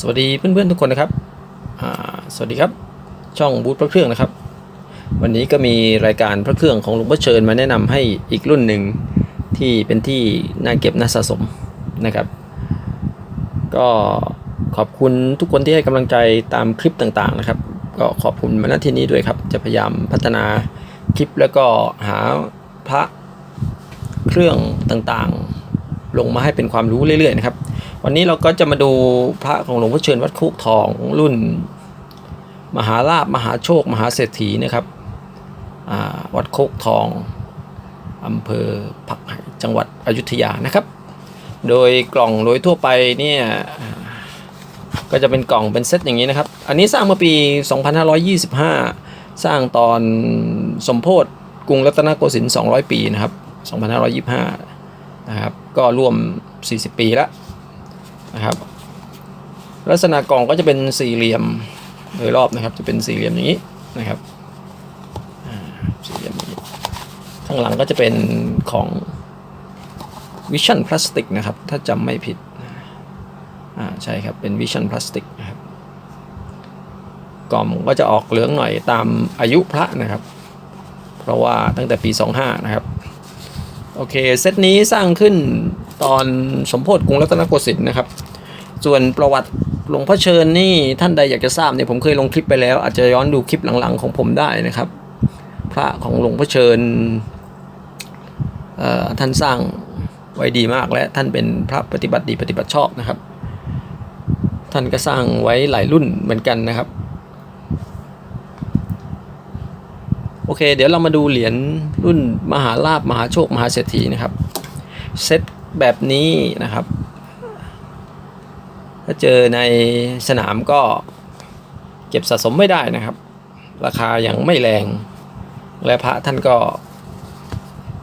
สวัสดีเพื่อนๆทุกคนนะครับ สวัสดีครับ ช่องบูธพระเครื่องนะครับ วันนี้ก็มีรายการพระเครื่องของหลวงพ่อเชิญมาแนะนำให้อีกรุ่นหนึ่งที่เป็นที่น่าเก็บน่าสะสมนะครับ ก็ขอบคุณทุกคนที่ให้กำลังใจตามคลิปต่างๆนะครับ ก็ขอบคุณมาณที่นี้ด้วยครับ จะพยายามพัฒนาคลิปแล้วก็หาพระเครื่องต่างๆ ลงมาให้เป็นความรู้เรื่อยๆนะครับ วันนี้เราก็จะมาดูพระของหลวงพ่อเชิญวัดคุกทองรุ่น มหาลาบมหาโชค มหาเศรษฐีนะครับวัดโคกทองอำเภอผักไห่จังหวัดอยุธยานะครับ โดยกล่องโดยทั่วไปเนี่ยก็จะเป็นกล่องเป็นเซตอย่างนี้นะครับ อันนี้สร้างเมื่อปี 2525 สร้างตอนสมโพธกรุงรัตนโกสินทร์200 ปีนะครับ 2525 นะครับ ก็ร่วม 40 ปีแล้ว นะครับ ลักษณะกล่องก็จะเป็นสี่เหลี่ยมโดยรอบนะครับ จะเป็นสี่เหลี่ยมอย่างนี้นะครับสี่เหลี่ยมนี้ข้างหลังก็จะเป็นของวิชั่นพลาสติกนะครับ ถ้าจำไม่ผิดอ่าใช่ครับ เป็นวิชั่นพลาสติกนะครับกล่องก็จะออกเหลืองหน่อยตามอายุพระนะครับ เพราะว่าตั้งแต่ปี 25 นะครับ โอเค เซตนี้สร้างขึ้น ตอนสมโพธิกรุงรัตนโกสินทร์นะครับ ส่วนประวัติหลวงพ่อเชิญนี่ท่านใดอยากจะทราบเนี่ยผมเคยลงคลิปไปแล้ว อาจจะย้อนดูคลิปหลังๆของผมได้นะครับ พระของหลวงพ่อเชิญท่านสร้างไว้ดีมากและท่านเป็นพระปฏิบัติดีปฏิบัติชอบนะครับ ท่านก็สร้างไว้หลายรุ่นเหมือนกันนะครับ โอเค เดี๋ยวเรามาดูเหรียญรุ่นมหาลาบมหาโชคมหาเศรษฐีนะครับเซต แบบนี้นะครับ ถ้าเจอในสนามก็เก็บสะสมไม่ได้นะครับ ราคายังไม่แรง และพระท่านก็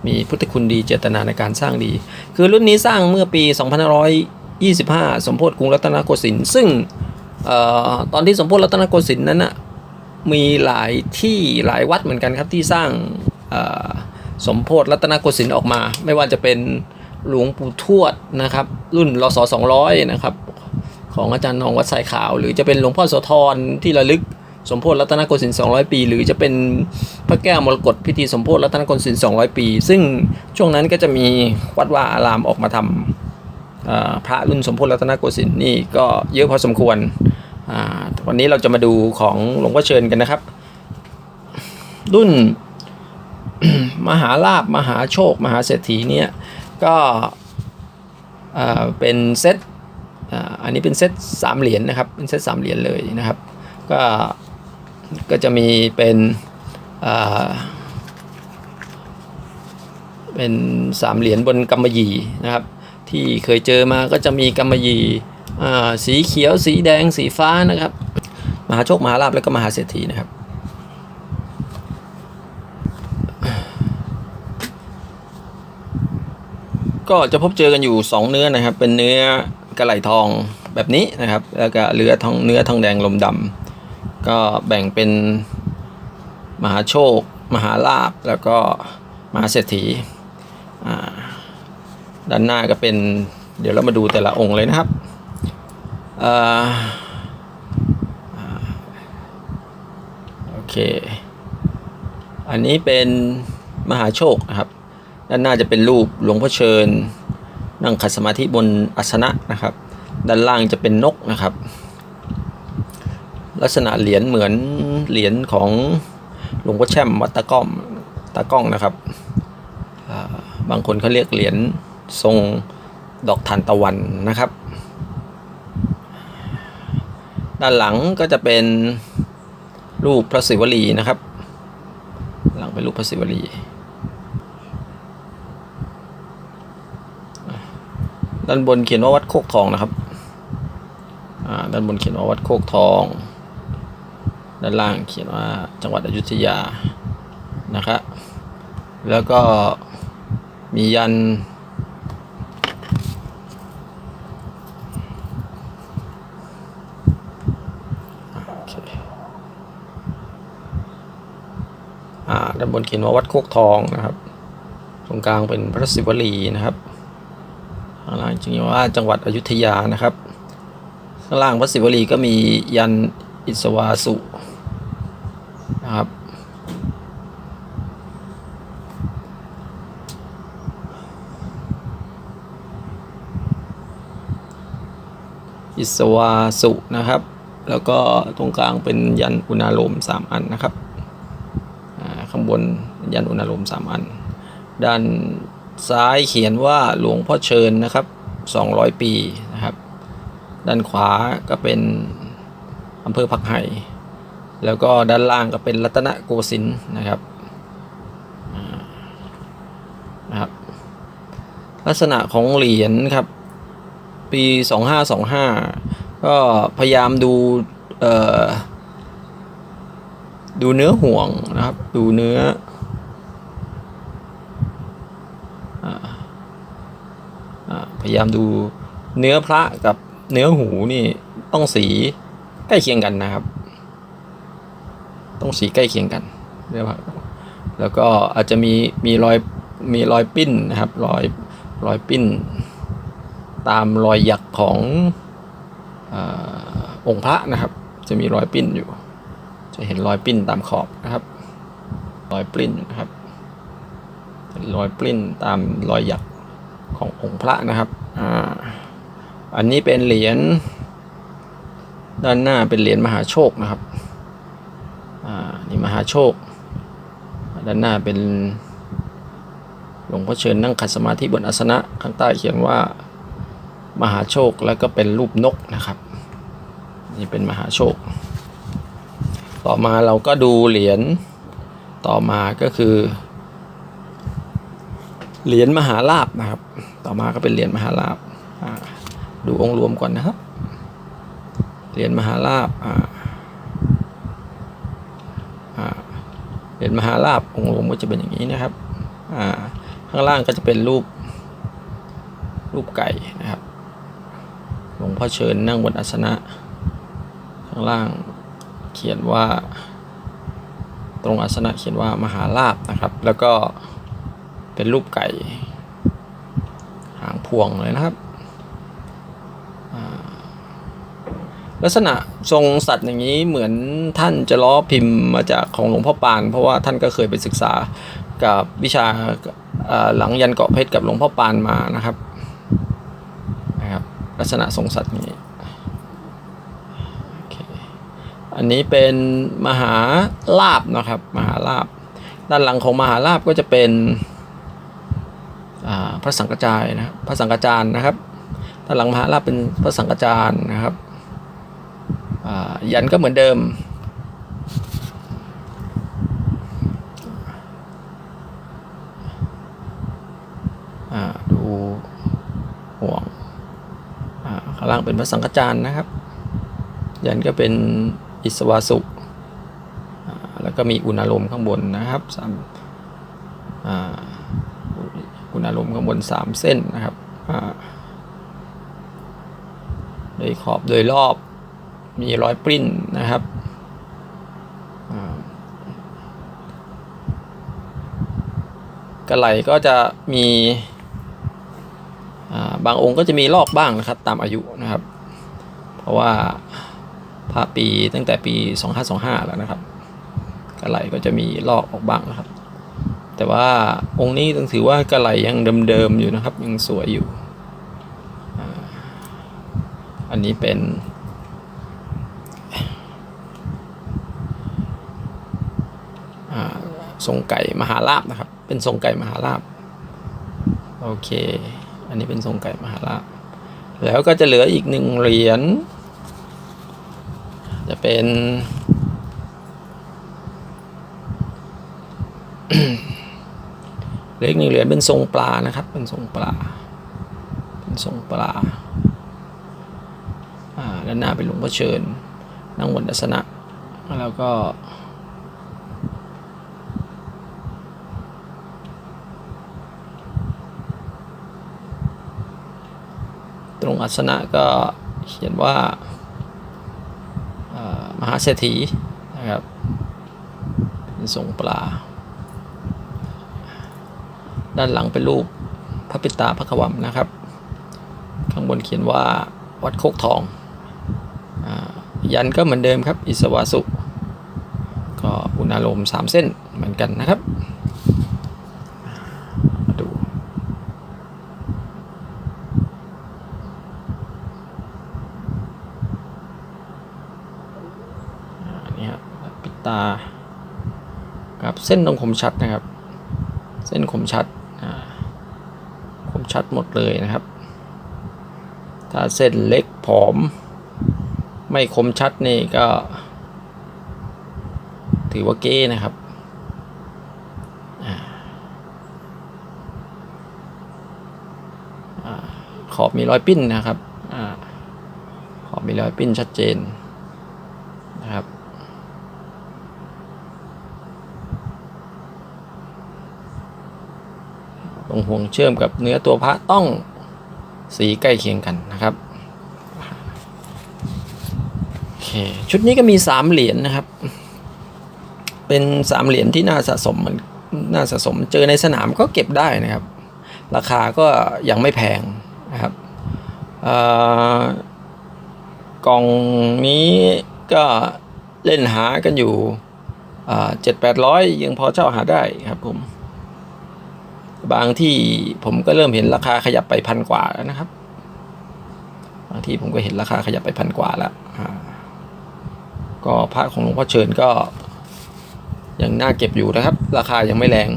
มีพุทธคุณดีเจตนาในการสร้างดี คือรุ่นนี้สร้างเมื่อปี 2525 สมโพธิกรุงรัตนโกสินทร์ซึ่งออตอนที่สมโพธิรัตนโกสินทร์นั้นนะมีหลายที่หลายวัดเหมือนกันครับที่สร้างสมโพธิรัตนโกสินทร์ออกมา ไม่ว่าจะเป็น หลวงปู่ทวดนะครับ รุ่นรศ200นะครับของอาจารย์นองวัดสายขาว หรือจะเป็นหลวงพ่อโสธรที่ระลึกสมโพธิรัตนโกสินทร์200 ปี หรือจะเป็นพระแก้วมรกตพิธีสมโพธิรัตนโกสินทร์200 ปี ซึ่งช่วงนั้นก็จะมีวัดวาอารามออกมาทำพระรุ่นสมโพธิรัตนโกสินทร์นี่ก็เยอะพอสมควรวันนี้เราจะมาดูของหลวงพ่อเชิญกันนะครับ รุ่นมหาลาบมหาโชค มหาเศรษฐีเนี่ย ก็เป็นเซตอันนี้เป็นเซตสามเหรียญนะครับ เป็นเซตสามเหรียญเลยนะครับ ก็ ก็จะมีเป็นเป็นสามเหรียญบนกำมะหยี่นะครับ ที่เคยเจอมาก็จะมีกำมะหยี่สีเขียว สีแดง สีฟ้านะครับ มหาโชค มหาลาภแล้วก็มหาเศรษฐีนะครับ ก็จะพบเจอกันอยู่ 2 เนื้อนะครับ เป็นเนื้อกระไหลทองแบบนี้นะครับ แล้วก็เนื้อทองเนื้อทองแดงลมดำก็แบ่งเป็นมหาโชค มหาลาภแล้วก็มหาเศรษฐีด้านหน้าก็เป็นเดี๋ยวเรามาดูแต่ละองค์เลยนะครับอโอเค อันนี้เป็นมหาโชคนะครับ ด้านหน้าจะเป็นรูปหลวงพ่อเชิญ นั่งขัดสมาธิบนอาสนะนะครับ ด้านล่างจะเป็นนกนะครับ ลักษณะเหรียญเหมือนเหรียญของหลวงพ่อแช่มวัดตะก้อมตะก้องนะครับ บางคนเขาเรียกเหรียญทรงดอกทานตะวันนะครับ ด้านหลังก็จะเป็นรูปพระศิวลีนะครับ หลังเป็นรูปพระศิวลี ด้านบนเขียนว่าวัดโคกทองนะครับอ่าด้านบนเขียนว่าวัดโคกทอง ด้านล่างเขียนว่าจังหวัดอยุธยานะครับแล้วก็มียันอ่าด้านบนเขียนว่าวัดโคกทองนะครับ ตรงกลางเป็นพระศิวลีนะครับ ข้างล่างจริงๆว่าจังหวัดอยุธยานะครับข้างล่างพระศิวลีก็มียันอิสวาสุนะครับอิสวาสุนะครับ แล้วก็ตรงกลางเป็นยันอุณาโลมสามอันนะครับข้างบนยันอุณาโลมสามอัน ด้าน ซ้ายเขียนว่าหลวงพ่อเชิญนะครับ 200 ปีนะครับ ด้านขวาก็เป็นอำเภอผักไห่แล้วก็ด้านล่างก็เป็นรัตนโกสินทร์นะครับนะครับ ลักษณะของเหรียญครับ ปี 2525 ก็พยายามดูเอ่อดูเนื้อห่วงนะครับ ดูเนื้อาอ่า พยายามดูเนื้อพระกับเนื้อหูนี่ต้องสีใกล้เคียงกันนะครับ ต้องสีใกล้เคียงกันเรียกว่าแล้วก็อาจจะมีมีรอยมีรอยปิ้นนะครับรอยรอยปิ้น ตามรอยหยักของอองค์พระนะครับ จะมีรอยปิ้นอยู่ จะเห็นรอยปิ้นตามขอบนะครับรอยปลิ้นนะครับรอยปลิ้นตามรอยหยัก ขององค์พระนะครับ อ่า อันนี้เป็นเหรียญด้านหน้าเป็นเหรียญมหาโชคนะครับ อ่า นี่มหาโชค ด้านหน้าเป็นหลวงพ่อเชิญนั่งขัดสมาธิบนอาสนะข้างใต้เขียนว่ามหาโชคแล้วก็เป็นรูปนกนะครับ นี่เป็นมหาโชค ต่อมาเราก็ดูเหรียญต่อมาก็คือ เหรียญมหาลาบนะครับ ต่อมาก็เป็นเหรียญมหาลาบดูองค์รวมก่อนนะครับ เหรียญมหาลาบเหรียญมหาลาบองค์รวมก็จะเป็นอย่างนี้นะครับข้างล่างก็จะเป็นรูปรูปไก่นะครับ หลวงพ่อเชิญนั่งบนอาสนะ ข้างล่างเขียนว่า ตรงอาสนะเขียนว่ามหาลาบนะครับ แล้วก็ เป็นรูปไก่ หางพวงเลยนะครับ ลักษณะทรงสัตว์อย่างนี้เหมือนท่านจะล้อพิมพ์มาจากของหลวงพ่อปาน เพราะว่าท่านก็เคยไปศึกษากับวิชาหลังยันเกาะเพชรกับหลวงพ่อปานมานะครับนะครับลักษณะทรงสัตว์นี้อันนี้เป็นมหาลาบนะครับมหาลาบ ด้านหลังของมหาลาบก็จะเป็น พระสังกจายนะครับพระสังกจานนะครับด้านหลังมหาลาบเป็นพระสังกจานนะครับยันก็เหมือนเดิม ดูห่วงข้างล่างเป็นพระสังฆจารนะครับ ยันก็เป็นอิสวาสุแล้วก็มีอุณาโลมข้างบนนะครับสามอ่า อุณาโลมข้างบนสามเส้นนะครับโดยขอบโดยรอบมีรอยปริ้นนะครับกระไหลก็จะมีบางองค์ก็จะมีลอกบ้างนะครับตามอายุนะครับ เพราะว่าพระปีตั้งแต่ปี 2525 แล้วนะครับกระไหลก็จะมีลอกออกบ้างนะครับ แต่ว่าองค์นี้ต้องถือว่ากระไหลยังเดิมๆอยู่นะครับยังสวยอยู่ อันนี้เป็น ทรงไก่มหาลาบนะครับ เป็นทรงไก่มหาลาบโอเค อันนี้เป็นทรงไก่มหาลาภแล้วก็จะเหลืออีกหนึ่งเหรียญจะเป็น เลืออีกหนึ่งเหรียญเป็นทรงปลานะครับ เป็นทรงปลา เป็นทรงปลาอ่าด้านหน้าเป็นหลวงพ่อเชิญนั่งบนอาสนะ แล้วก็ตรงอัสนะก็เขียนว่ามหาเศรษฐีนะครับเป็นทรงปลา ด้านหลังเป็นรูปพระปิตาพระขวัมนะครับ ข้างบนเขียนว่าวัดโคกทองยันก็เหมือนเดิมครับ อิสวาสุ ก็อุณาโลมสามเส้นเหมือนกันนะครับมาดูนนี้ครับปิดตาครับเส้นตรงคมชัดนะครับ เส้นคมชัด ชัดหมดเลยนะครับ ถ้าเส้นเล็กผอม ไม่คมชัดนี่ก็ ถือว่าเก้นะครับขอบมีรอยปิ้นนะครับอขอบมีรอยปิ้นชัดเจนนะครับ ตร งห่วงเชื่อมกับเนื้อตัวพระต้องสีใกล้เคียงกันนะครับโอเคชุดนี้ก็มีสามเหรียญนะครับ เป็นสามเหรียญที่น่าสะสมเหมือนน่าสะสมเจอในสนามก็เก็บได้นะครับ ราคาก็ยังไม่แพงนะครับกล่องนี้ก็เล่นหากันอยู่เจ็ดแปดร้อยยังพอเช่าหาได้ครับผม บางที่ผมก็เริ่มเห็นราคาขยับไปพันกว่าแล้วนะครับ บางที่ผมก็เห็นราคาขยับไปพันกว่าแล้วก็พระของหลวงพ่อเชิญก็ ยังน่าเก็บอยู่นะครับ ราคายังไม่แรง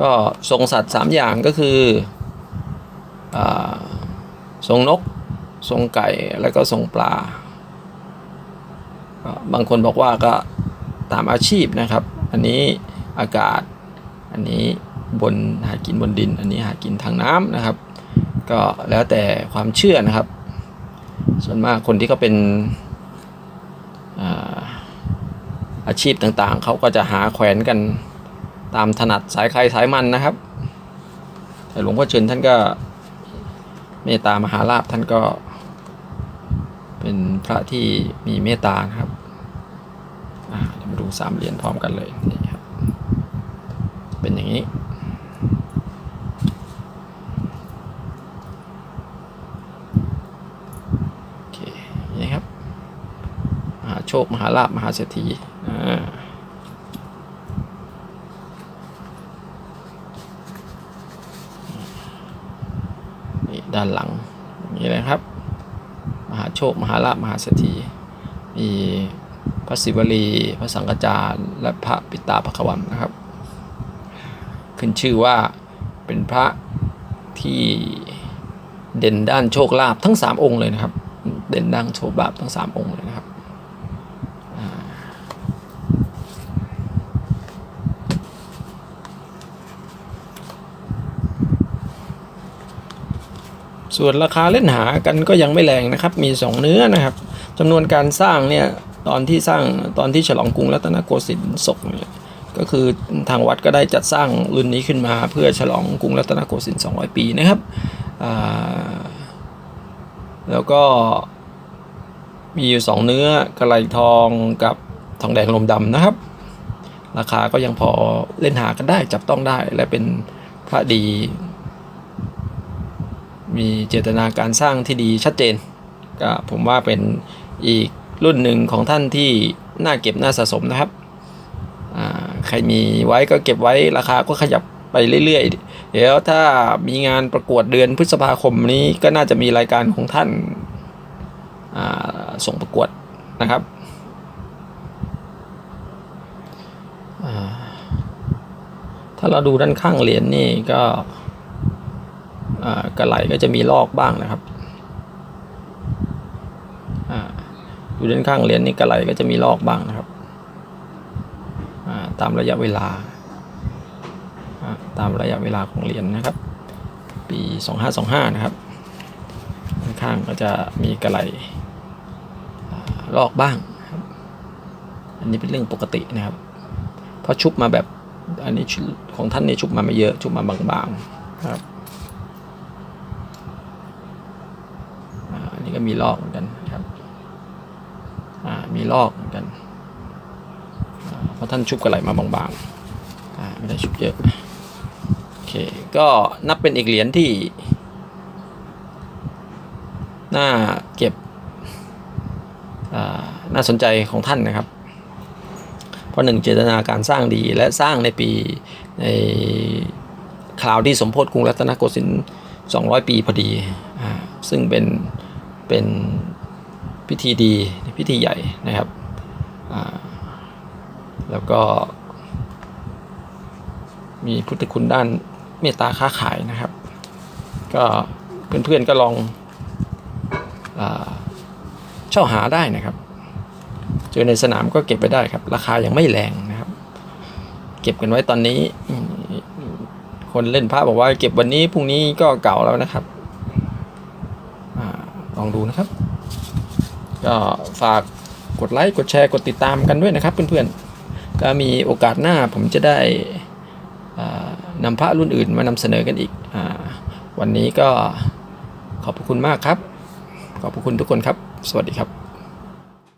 ก็ทรงสัตว์สามอย่างก็คืออทรงนก ทรงไก่แล้วก็ทรงปลา บางคนบอกว่าก็ตามอาชีพนะครับ อันนี้อากาศ อันนี้บนหากินบนดิน อันนี้หากินทางน้ำนะครับ ก็แล้วแต่ความเชื่อนะครับ ส่วนมากคนที่เขาเป็นอาชีพต่างๆ เขาก็จะหาแขวนกันตามถนัดสายใครสายมันนะครับ แต่หลวงพ่อเชิญท่านก็เมตตามหาลาภท่านก็ เป็นพระที่มีเมตตานะครับมาดูสามเหรียญพร้อมกันเลยนี่ เป็นอย่างนี้ โอเค นี่ครับ มหาโชค มหาลาภมหาเศรษฐีอ่านี่ด้านหลังอย่นี้เลยครับ มหาโชค มหาลาภมหาเศรษฐีมีพระศิวลี พระสังฆจารย์และพระปิตาภควันนะครับ ขึ้นชื่อว่าเป็นพระที่เด่นด้านโชคลาภทั้ง 3 องค์เลยนะครับ เด่นด้านโชคลาภทั้ง 3 องค์เลยนะครับส่วนราคาเล่นหากันก็ยังไม่แรงนะครับ มี 2 เนื้อนะครับจำนวนการสร้างเนี่ย ตอนที่สร้างตอนที่ฉลองกรุงรัตนโกสินทร์ศกเนี่ย ก็คือทางวัดก็ได้จัดสร้างรุ่นนี้ขึ้นมาเพื่อฉลองกรุงรัตนโกสินทร์200 ปีนะครับแล้วก็มีอยู่สองเนื้อกระไหลทองกับทองแดงลมดำนะครับ ราคาก็ยังพอเล่นหากันได้จับต้องได้และเป็นพระดี มีเจตนาการสร้างที่ดีชัดเจนก็ผมว่าเป็นอีกรุ่นหนึ่งของท่านที่น่าเก็บน่าสะสมนะครับ ใครมีไว้ก็เก็บไว้ราคาก็ขยับไปเรื่อยๆ เดี๋ยวถ้ามีงานประกวดเดือนพฤษภาคมนี้ก็น่าจะมีรายการของท่านาส่งประกวดนะครับถ้าเราดูด้านข้างเหรียญนี่ก็กระไหลก็จะมีลอกบ้างนะครับอ่าดูด้านข้างเหรียญนี่กระไหลก็จะมีลอกบ้างนะครับ ตามระยะเวลา ตามระยะเวลาของเหรียญนะครับ ปี 2525 นะครับ ข้างๆก็จะมีกระไหลอ่าลอกบ้าง อันนี้เป็นเรื่องปกตินะครับ เพราะชุบมาแบบอันนี้ของท่านนี่ชุบมาไม่เยอะ ชุบมาบางๆครับอันนี้ก็มีลอกเหมือนกันครับมีลอก เพราะท่านชุบกระไหลมาบางๆอ่าไม่ได้ชุบเยอะโอเคก็นับเป็นอีกเหรียญที่น่าเก็บอ่าน่าสนใจของท่านนะครับ เพราะหนึ่งเจตนาการสร้างดีและสร้างในปีในคราวที่สมโพธิกรุงรัตนโกสินทร์200 ปีพอดีอ่าซึ่งเป็นเป็นพิธีดีพิธีใหญ่นะครับอ่า แล้วก็ มีพุทธคุณด้านเมตตาค้าขายนะครับ ก็เพื่อนๆก็ลองอเช่าหาได้นะครับ เจอในสนามก็เก็บไปได้ครับ ราคายังไม่แรงนะครับ เก็บกันไว้ตอนนี้ คนเล่นพระบอกว่าเก็บวันนี้พรุ่งนี้ก็เก่าแล้วนะครับอลองดูนะครับ ก็ฝากกดไลค์กดแชร์กดติดตามกันด้วยนะครับเพื่อนๆ ก็มีโอกาสหน้าผมจะได้นำพระรุ่นอื่นมานำเสนอกันอีกอวันนี้ก็ขอบพระคุณมากครับ ขอบพระคุณทุกคนครับ สวัสดีครับ